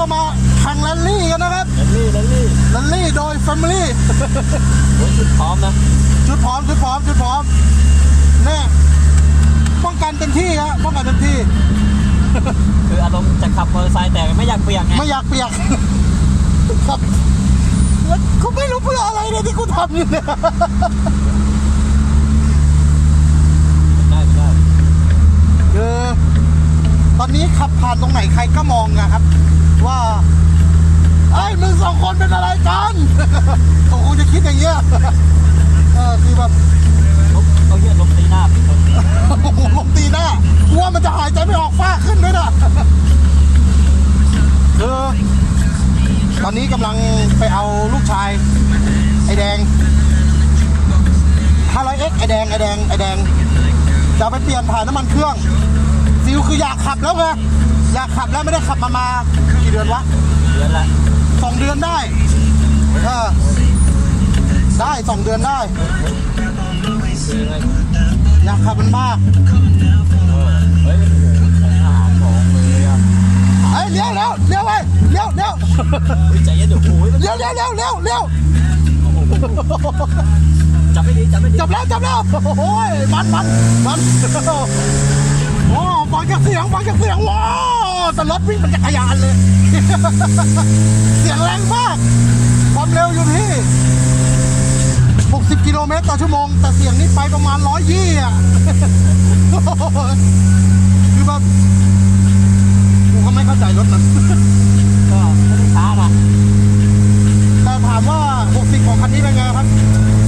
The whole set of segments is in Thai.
ก็มาแข่งแรลลี่กันนะครับแรลลี่แรลลี่แรลลี่โดย Family โอ้ยชุดพร้อมนะชุดพร้อมชุดพร้อมชุดพร้อมนี่ป้องกันเต็มที่ครับป้องกันเต็มที่ คืออารมณ์จะขับมอเตอร์ไซค์แต่ไม่อยากเปียกไงไม่อยากเปียกครับแล้วกูไม่รู้เพื่ออะไรเนี่ยที่กูทำอยู่เนี่ยได้ได้คือตอนนี้ขับผ่านตรงไหนใครก็มองนะครับ ว่าไอ้ยมึงสองคนเป็นอะไรกันโอ้โหจะคิดอย่างเงี้ยเออคือแบบลุกเอาเหี้ยลมตีหน้าเป็นคนโอ้โหลมตีหน้ากลัวมันจะหายใจไม่ออกฟ้าขึ้นด้วยนะคือตอนนี้กำลังไปเอาลูกชาย ไอ้แดง 500X ไอ้แดงไอ้แดงไอ้แดงจะเอาไปเปลี่ยนถ่ายน้ำมันเครื่องฟิลคืออยากขับแล้วไง อยากขับแล้วไม่ได้ขับมามากี่เดือนวะเดือนละสองเดือนได้เออได้สองเดือนได้คืออะไรอยากขับมันมากเออเฮ้ยโอ้โหของทหารของเลยอะเฮ้ยเลี้ยวเลี้ยวเลี้ยวไปเลี้ยวเลี้ยวเฮ้ยใจเย็นเดี๋ยวโอ้ยมันเลี้ยวเลี้ยวเลี้ยวเลี้ยวเลี้ยวจับไม่ดีจับไม่ดีจับแล้วจับแล้วโอ้ยมันมันมันโอ้ฟังจากเสียงฟังจากเสียงว้า วแต่รถวิ่งเป็นจักรยานเลย เสียงแรงมาก ความเร็วอยู่ที่ 60 กิโลเมตรต่อชั่วโมง แต่เสียงนี้ไปประมาณ120อะคือแบบกูก็ไม่เข้าใจรถนั้นก็ไม่ได้ช้านะแต่ถามว่า 60 ของคันนี้เป็นไงครับ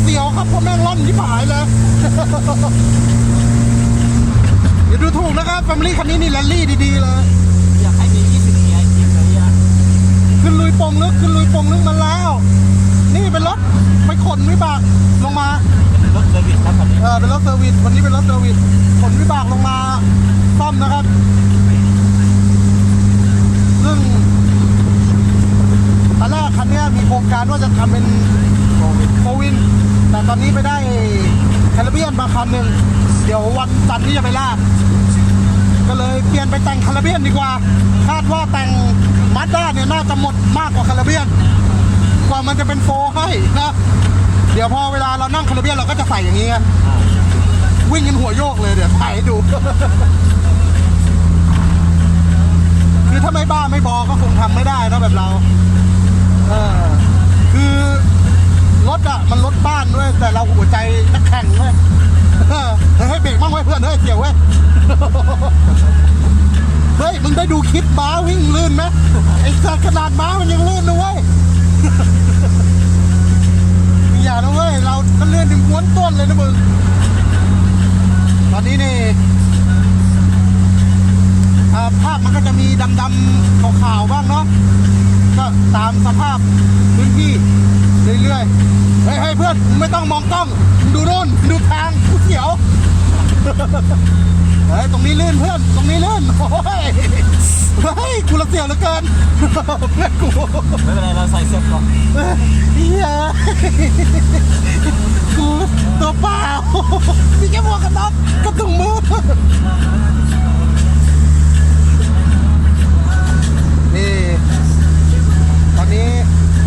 เสียวครับเพราะแม่งร่อนที่ผายเลยอย่าดูถูกนะครับแฟมิลี่คันนี้นี่แรลลี่ดี ๆ เลย อยากให้มี 20เกียร์จริงเลยอะ ขึ้นลุยโปงลึกขึ้นลุยโปงลึกมาแล้ว นี่เป็นรถไปขนวิบากลงมาเป็นรถเซอร์วิสครับคันนี้เออเป็นรถเซอร์วิสวันนี้เป็นรถเซอร์วิสขนวิบากลงมาซ่อมนะครับซึ่งตอนแรกคันเนี้ยมีโครงการว่าจะทำเป็นโควิดโฟวิน แต่ตอนนี้ไปได้แคริเบียนมาคันหนึ่งเดี๋ยววันจันทร์ที่จะไปลากก็เลยเปลี่ยนไปแต่งคาราเบียนดีกว่า คาดว่าแต่ง มาด้าเนี่ยน่าจะหมดมากกว่าคาราเบียน กว่ามันจะเป็นโฟให้นะ เดี๋ยวพอเวลาเรานั่งคาราเบียนเราก็จะใส่อย่างนี้วิ่งกันหัวโยกเลยเดี๋ยวถ่ายให้ดู คือถ้าไม่บ้าไม่บอก็คงทำไม่ได้นะแบบเรา เออ คือรถอะมันรถบ้านด้วย แต่เราหัวใจนักแข่งเว้ยเออให้เบรกบ้างไว้เพื่อนเฮ้ยเกี่ยวเว้ย เฮ้ย มึงได้ดูคลิปม้าวิ่งลื่นไหม ไอ้สัตว์ขนาดม้ามันยังลื่นนะเว้ยอย่านะเว้ยเราก็เลื่อนถึงม้วนต้นเลยนะมึง ตอนนี้นี่ภาพมันก็จะมีดำๆขาวๆบ้างเนาะ ก็ตามสภาพพื้นที่เรื่อยๆ เฮ้ยเพื่อนไม่ต้องมองกล้อง ดูโน่นดูทางกูเสียว ฮ้ยตรงนี้ลื่นเพื่อน ตรงนี้ลื่น โอ้ย เฮ้ย กูละเสียวเหลือเกินเพื่อนกูไม่เป็นไรเราใส่เสื้อกราะเฮียกูตัวเปล่า มีแค่หมวกกันน็อกกับถุงมือ นี่ ตอนนี้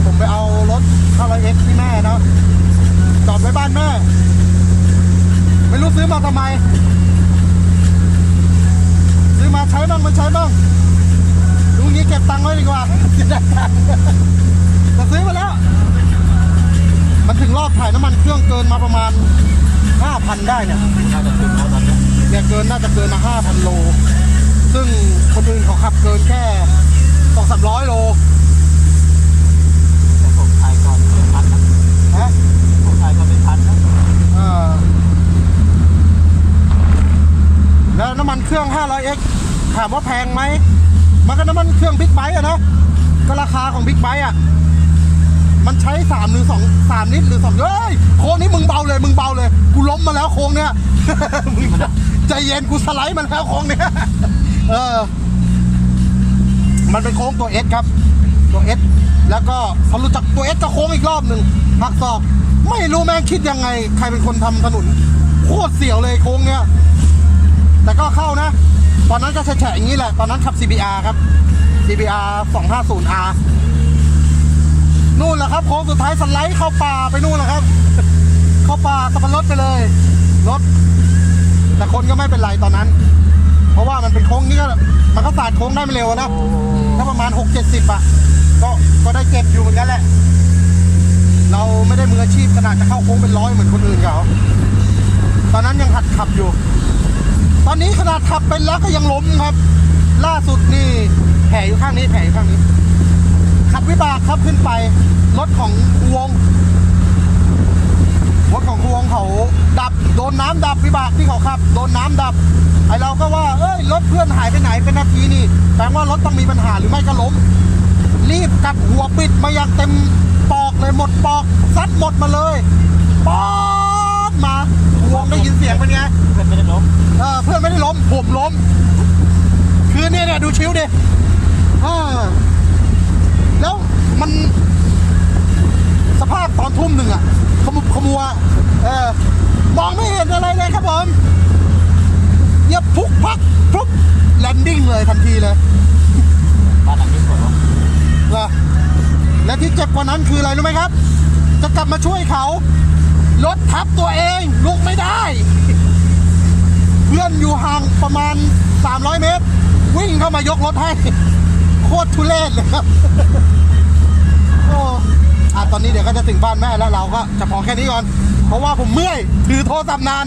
ผมไปเอารถ 500X ที่แม่เนาะ จอดไว้บ้านแม่ ไม่รู้ซื้อมาทำไม ซื้อมา ใช้บ้างไม่ใช้บ้างดูงี้เก็บตังค์ไว้ดีกว่าจะได้ตังค์แต่ซื้อมาแล้ว มันถึงรอบถ่ายน้ำมันเครื่องเกินมาประมาณ 5,000 ได้เนี่ยน่าจะถึงแล้วตอนเนี้ยเนี่ยเกินน่าจะเกินมา 5,000 โล ซึ่งคนอื่นเขาขับเกินแค่2 3 0 0โลแต่ผมถ่ายก่อนเป็นพันนะฮะผมถ่ายก่อนเป็นพันนะเออแล้วน้ำมันเครื่อง 500x ถามว่าแพงไหม มันก็น้ำมันเครื่องบิ๊กไบค์อะนะก็ราคาของบิ๊กไบค์อะมันใช้3หรือ2 3ลิตรหรือ2เฮ้ยโค้งนี้มึงเบาเลย มึงเบาเลย กูล้มมาแล้วโค้งเนี้ยมึงใจเย็นกูสไลด์มันแล้วโค้งเนี้ยเออ มันเป็นโค้งตัว S ครับ ตัว S แล้วก็พอรู้จักตัว S ก็โค้งอีกรอบหนึ่งหักศอกไม่รู้แม่งคิดยังไง ใครเป็นคนทำถนนโคตรเสียวเลยโค้งเนี้ยแต่ก็เข้านะ ตอนนั้นก็แฉะๆอย่างนี้แหละ ตอนนั้นขับ CBR ครับ CBR 250R นู่นแหละครับโค้งสุดท้ายสไลด์เข้าป่าไปนู่นแหละครับ เข้าป่าสับปะรดไปเลย รถ แต่คนก็ไม่เป็นไรตอนนั้น เพราะว่ามันเป็นโค้งนี่ก็มันก็สาดโค้งได้ไม่เร็วนะถ้าประมาณ 6 70อะก็ก็ได้เก็บอยู่เหมือนกันแหละ เราไม่ได้มืออาชีพขนาดจะเข้าโค้งเป็นร้อยเหมือนคนอื่นเขาตอนนั้นยังหัดขับอยู่ ตอนนี้ขนาดขับเป็นแล้วก็ยังล้มครับ ล่าสุดนี่แผลอยู่ข้างนี้แผลอยู่ข้างนี้ ขับวิบากครับขึ้นไป รถของคัวงรถของคัวงเขาดับโดนน้ำดับวิบากที่เขาขับ โดนน้ำดับ ไอเราก็ว่าเอ้ยรถเพื่อนหายไปไหนเป็นนาทีนี่แปลว่ารถต้องมีปัญหาหรือไม่ก็ล้ม รีบกลับหัวปิดมาอย่างเต็มปอกเลยหมดปอกซัดหมดมาเลยปอดมาคัวงได้ยินเสียงเป็นไง เพื่อนไม่ได้ล้มเออเพื่อนไม่ได้ล้มผมล้ม คือเนี่ยเนี่ยดูชิวดิเออแล้วมัน สภาพตอนทุ่มหนึ่งอะขมุบขมัวเออมองไม่เห็นอะไรเลยครับผมเยียบพุกพักปุ๊บแลนดิ้งเลยทันทีเลยบ้านหลังนี้สวยว่ะเหรอและที่เจ็บกว่านั้นคืออะไรรู้ไหมครับ จะกลับมาช่วยเขา รถทับตัวเองลุกไม่ได้ เพื่อนอยู่ห่างประมาณ 300 เมตร วิ่งเข้ามายกรถให้ โคตรทุเรศเลยครับโอ้อะตอนนี้เดี๋ยวก็จะถึงบ้านแม่แล้วเราก็จะพอแค่นี้ก่อน เพราะว่าผมเมื่อยถือโทรศัพท์นาน